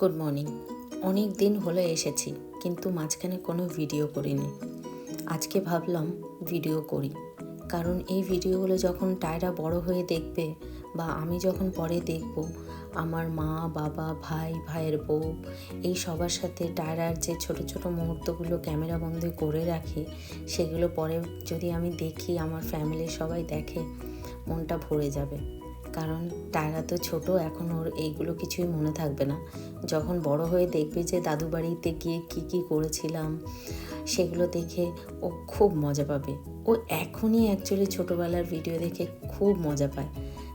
Good morning অনেক দিন হলো এসেছি, কিন্তু মাঝখানে কোনো ভিডিও করিনি। আজকে ভাবলাম ভিডিও করি। কারণ এই ভিডিওগুলো যখন টায়রা বড় হয়ে দেখবে বা আমি যখন পরে দেখব, আমার মা, বাবা, ভাই, ভাইয়ের বউ, এই সবার সাথে টায়রার যে ছোট ছোট মুহূর্তগুলো ক্যামেরা বন্দি করে রাখি, সেগুলো পরে যদি আমি দেখি, আমার ফ্যামিলির সবাই দেখে, মনটা ভরে যাবে। কারণ টায়রা তো ছোট, এখন ওর এইগুলো কিছুই মনে থাকবে না। যখন বড় হয়ে দেখবে যে দাদু বাড়িতে গিয়ে কী কী করেছিলাম, সেগুলো দেখে ও খুব মজা পাবে। ও এখনই অ্যাকচুয়ালি ছোটোবেলার ভিডিও দেখে খুব মজা পায়।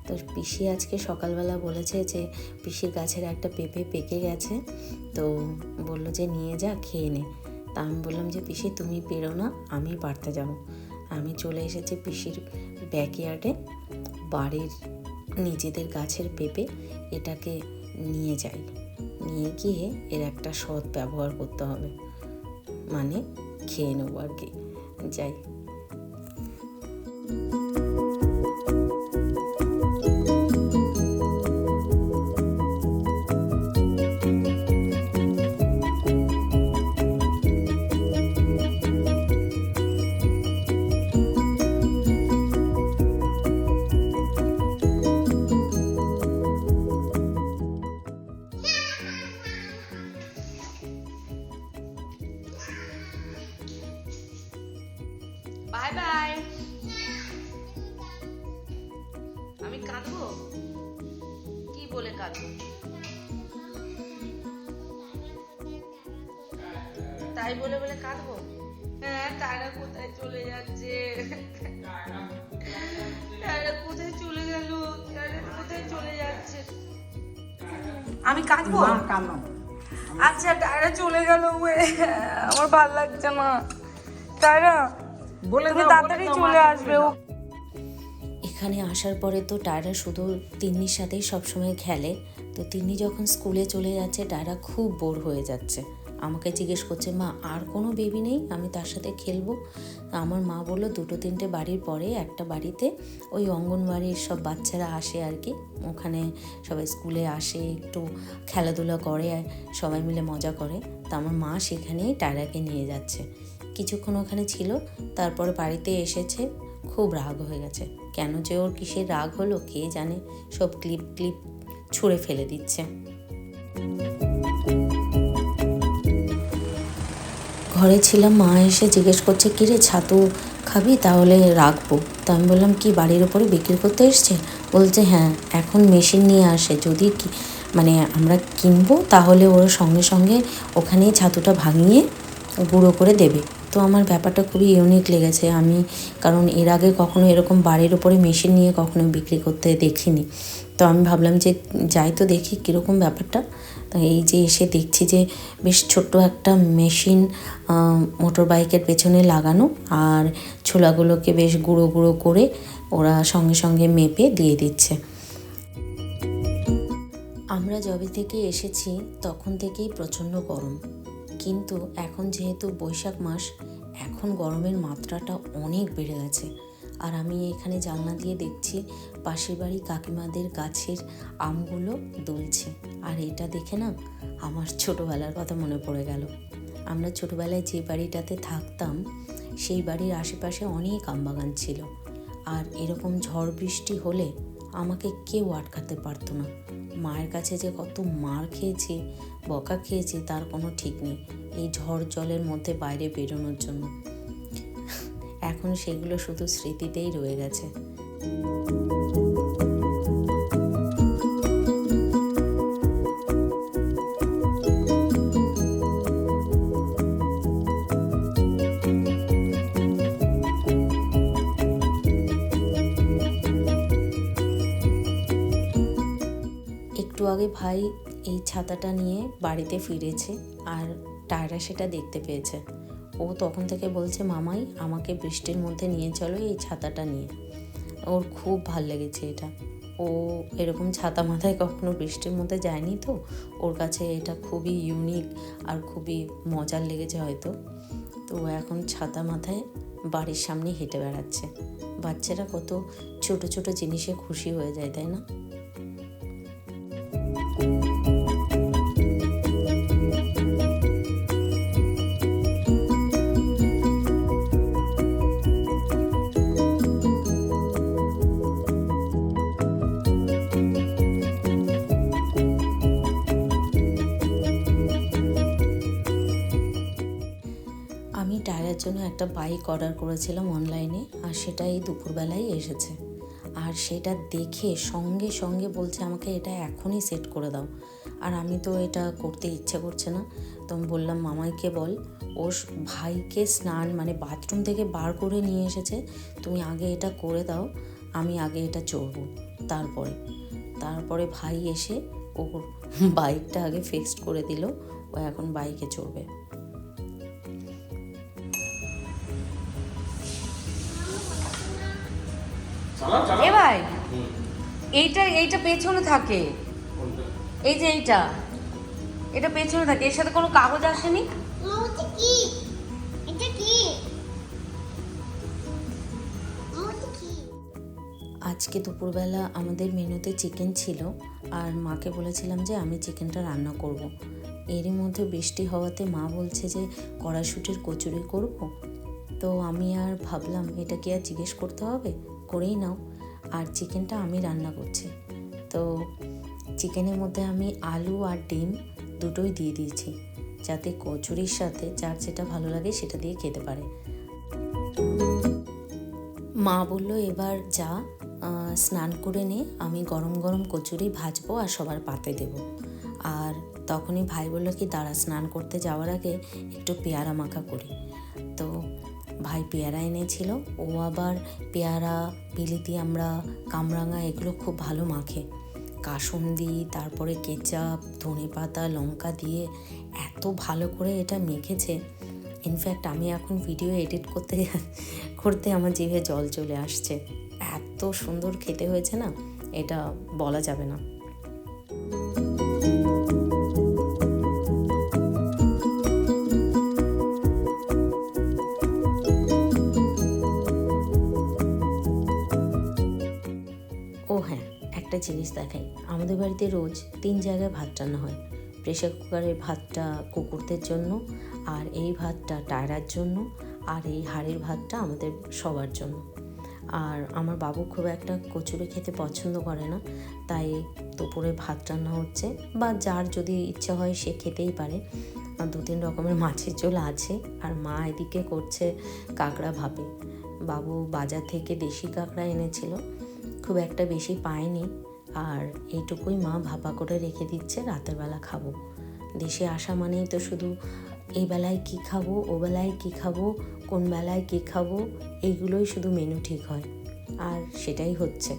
তো পিসি আজকে সকালবেলা বলেছে যে পিসির গাছের একটা পেঁপে পেকে গেছে, তো বলল যে নিয়ে যা, খেয়ে নে। তা আমি বললাম যে পিসি তুমি পেরো না, আমি পারতে যাব। আমি চলে এসেছি পিসির ব্যাকইয়ার্ডে বাড়ির নিজেদের গাছের পেঁপে এটাকে নিয়ে যাই। নিয়ে গিয়ে এর একটা সৎ ব্যবহার করতে হবে। মানে খেয়ে নেব আর কি। যাই। বলে কাঁদবো তাই বলে বলে কাঁদবো? হ্যাঁ তারা কোথায় চলে যাচ্ছে? তারা কোথায় চলে গেল? তারা কোথায় চলে যাচ্ছে? আমি কাঁদবো? আচ্ছা তারা চলে গেল আমার ভালো লাগছে না। তারা বলে তুমি বলে তাড়াতাড়ি চলে আসবে। ও এখানে আসার পরে তো টায়রা শুধু তিন্নির সাথেই সবসময় খেলে। তো তিন্নি যখন স্কুলে চলে যাচ্ছে টায়রা খুব বোর হয়ে যাচ্ছে। আমাকে জিজ্ঞেস করছে, মা, আর কোনো বেবি নেই? আমি তার সাথে খেলব? আমার মা বলল, দুটো তিনটে বাড়ির পরে, একটা বাড়িতে। ওই অঙ্গনবাড়ির সব বাচ্চারা আসে আর কি। ওখানে সবাই স্কুলে আসে, একটু খেলাধুলা করে, সবাই মিলে মজা করে। তা আমার মা সেখানেই টায়রাকে নিয়ে যাচ্ছে। কিছুক্ষণ ওখানে ছিল, তারপরে বাড়িতে এসেছে, খুব রাগ হয়ে গেছে। কেন যে ওর কিসের রাগ হলো কে জানে? সব ক্লিপ ক্লিপ ছুঁড়ে ফেলে দিচ্ছে। ঘরে ছিলাম, মা এসে জিজ্ঞেস করছে, কী রে ছাতু, খাবি? তাহলে রাখব। তো আমি বললাম, কি বাড়ির ওপরে বিক্রি করতে এসছে? বলছে হ্যাঁ এখন মেশিন নিয়ে আসে। যদি কি মানে আমরা কিনবো, তাহলে ওরা সঙ্গে সঙ্গে ওখানেই ছাতুটা ভাঙিয়ে গুঁড়ো করে দেবে। তো আমার ব্যাপারটা খুবই ইউনিক লেগেছে। আমি, কারণ এর আগে কখনো এরকম বাড়ির ওপরে মেশিন নিয়ে কখনো বিক্রি করতে দেখিনি। তো আমি ভাবলাম যে যাই তো দেখি কীরকম ব্যাপারটা। তো এই যে এসে দেখছি যে বেশ ছোট্ট একটা মেশিন মোটর বাইকের পেছনে লাগানো আর ছোলাগুলোকে বেশ গুঁড়ো গুঁড়ো করে ওরা সঙ্গে সঙ্গে মেপে দিয়ে দিচ্ছে। আমরা যবে থেকে এসেছি, তখন থেকেই প্রচণ্ড গরম। কিন্তু এখন যেহেতু বৈশাখ মাস, এখন গরমের মাত্রাটা অনেক বেড়ে গেছে। আর আমি এখানে জানলা দিয়ে দেখছি পাশের বাড়ি কাকিমাদের গাছের আমগুলো দুলছে। আর এটা দেখে না আমার ছোটোবেলার কথা মনে পড়ে গেল। আমরা ছোটোবেলায় যে বাড়িটাতে থাকতাম, সেই বাড়ির আশেপাশে অনেক আমবাগান ছিল। আর এরকম ঝড় বৃষ্টি হলে আমাকে কেউ আটকাতে পারতো না। মায়ের কাছে যে কত মার খেয়েছি, বকা খেয়েছি, তার কোনো ঠিক নেই। এই ঝড় জলের মধ্যে বাইরে বেরোনোর জন্য। এখন সেগুলো শুধু স্মৃতিতেই রয়ে গেছে। একটু আগে ভাই এই ছাতাটা নিয়ে বাড়িতে ফিরেছে আর টায়রা সেটা দেখতে পেয়েছে। ও তখন থেকে বলছে, মামাই, আমাকে বৃষ্টির মধ্যে নিয়ে চলো এই ছাতাটা নিয়ে। ওর খুব ভালো লেগেছে এটা। ও এরকম ছাতা মাথায় কখনো বৃষ্টির মধ্যে যায়নি তো? ওর কাছে এটা খুবই ইউনিক আর খুবই মজার লেগেছে হয়তো। তো ও এখন ছাতা মাথায় বাড়ির সামনে হেঁটে বেড়াচ্ছে। বাচ্চারা কত ছোট ছোট জিনিসে খুশি হয়ে যায়, তাই না? একটা বাইক অর্ডার করেছিলাম অনলাইনে আর সেটা এই দুপুরবেলায় এসেছে। আর সেটা দেখে সঙ্গে সঙ্গে বলছে আমাকে, এটা এখনই সেট করে দাও। আর আমি তো এটা করতে ইচ্ছে করছে না। তো আমি বললাম, মামাইকে বল, ওর ভাইকে স্নান মানে বাথরুম থেকে বার করে নিয়ে এসেছে, তুমি আগে এটা করে দাও, আমি আগে এটা চড়বো। তারপরে তারপরে ভাই এসে ওর বাইকটা আগে ফিক্সড করে দিল, ও এখন বাইকে চড়বে। এ ভাই এইটা এইটা পেছনে থাকে। এই যে এইটা। এটা পেছনে থাকে। এর সাথে কোনো কাগজ আসেনি? ওটা কি? এটা কি? ওটা কি? আজকে দুপুরবেলা আমাদের মেনুতে চিকেন ছিল আর মাকে বলেছিলাম যে আমি চিকেনটা রান্না করব। এরই মধ্যে বৃষ্টি হওয়াতে মা বলছে যে কড়াশুটির কচুরি করব। তো আমি আর ভাবলাম এটা কি আর জিজ্ঞেস করতে হবে? করেই নাও। আর চিকেনটা আমি রান্না করছি। তো চিকেনের মধ্যে আমি আলু আর ডিম দুটোই দিয়ে দিয়েছি। যাতে কচুরির সাথে যার যেটা ভালো লাগে সেটা দিয়ে খেতে পারে। মা বলল, এবার যা স্নান করে নে। আমি গরম গরম কচুরি ভাজবো আর সবার পাতে দেব। আর তখনই ভাই বলল, কি দাঁড়া, স্নান করতে যাওয়ার আগে একটু পেয়ারা মাখা করি। তো ভাই পেয়ারা এনেছিল। ও আবার পেয়ারা, বিলিতি আমরা, কামরাঙা এগুলো খুব ভালো মাখে। কাসুন্দি, তারপরে কেচাপ ধনে পাতা লঙ্কা দিয়ে এত ভালো করে এটা মেখেছে। ইনফ্যাক্ট আমি এখন ভিডিও এডিট করতে করতে আমার জিভে জল চলে আসছে। এত সুন্দর খেতে হয়েছে না, এটা বলা যাবে না। একটা জিনিস দেখাই। আমাদের বাড়িতে রোজ তিন জায়গায় ভাত রান্না হয়। প্রেশার কুকারের ভাতটা কুকুরদের জন্য, আর এই ভাতটা টায়রার জন্য, আর এই হাড়ের ভাতটা আমাদের সবার জন্য। আর আমার বাবু খুব একটা কচুরি খেতে পছন্দ করে না, তাই দুপুরে ভাত রান্না হচ্ছে, বা যার যদি ইচ্ছা হয় সে খেতেই পারে। দু তিন রকমের মাছের ঝোল আছে, আর মা এদিকে করছে কাঁকড়া ভাপে। বাবু বাজার থেকে দেশি কাঁকড়া এনেছিল খুব একটা বেশি পায়নি। আর এইটুকুই মা ভাপা করে রেখে দিচ্ছে, রাতের বেলা খাব। দেশে আসা মানেই তো শুধু এই বেলায় কী খাব, ও বেলায় কী খাব, কোন বেলায় কী খাব, এইগুলোই শুধু মেনু ঠিক হয়। আর সেটাই হচ্ছে।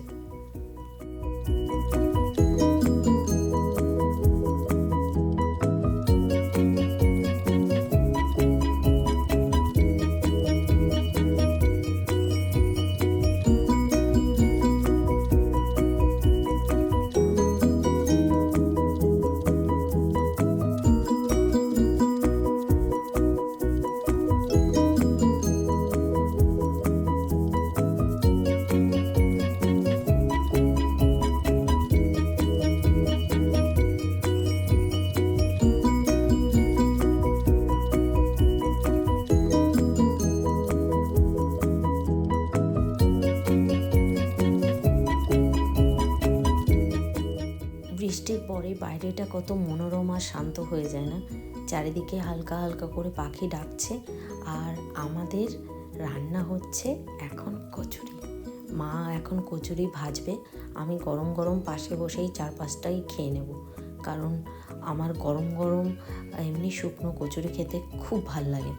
বৃষ্টির পরে বাইরেটা কত মনোরম আর শান্ত হয়ে যায় না। চারিদিকে হালকা হালকা করে পাখি ডাকছে, আর আমাদের রান্না হচ্ছে এখন কচুরি। মা এখন কচুরি ভাজবে, আমি গরম গরম পাশে বসেই চার পাঁচটাই খেয়ে নেব। কারণ আমার গরম গরম এমনি শুকনো কচুরি খেতে খুব ভালো লাগে।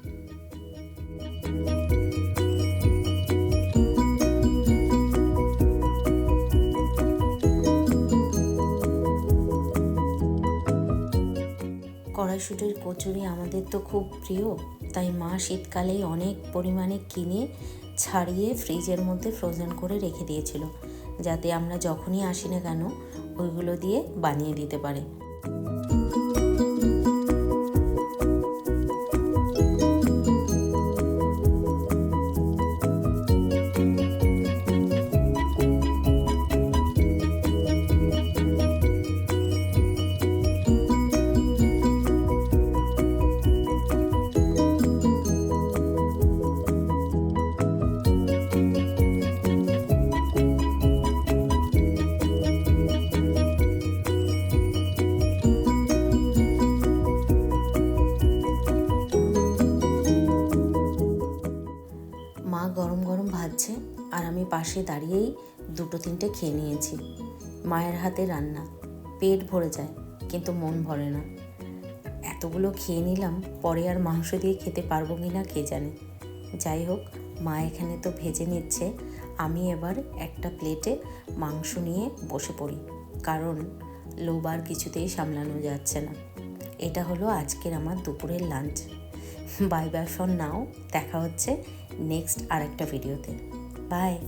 কড়াইশুটির কচুরি আমাদের তো খুব প্রিয়। তাই মা শীতকালেই অনেক পরিমাণে কিনে ছাড়িয়ে ফ্রিজের মধ্যে ফ্রোজেন করে রেখে দিয়েছিল, যাতে আমরা যখনই আসি না কেন, ওইগুলো দিয়ে বানিয়ে দিতে পারে। পাশে দাঁড়িয়েই দুটো তিনটে খেয়ে নিয়েছি। মায়ের হাতে রান্না। পেট ভরে যায়, কিন্তু মন ভরে না। এতগুলো খেয়ে নিলাম, পরে আর মাংস দিয়ে খেতে পারব কি না কে জানে। যাই হোক, মা এখানে তো ভেজে নিচ্ছে। আমি এবার একটা প্লেটে মাংস নিয়ে বসে পড়ি। কারণ লোবার কিছুতেই সামলানো যাচ্ছে না। এটা হলো আজকের আমার দুপুরের lunch. Bye bye for now. দেখা হচ্ছে নেক্সট আরেকটা ভিডিওতে। Bye.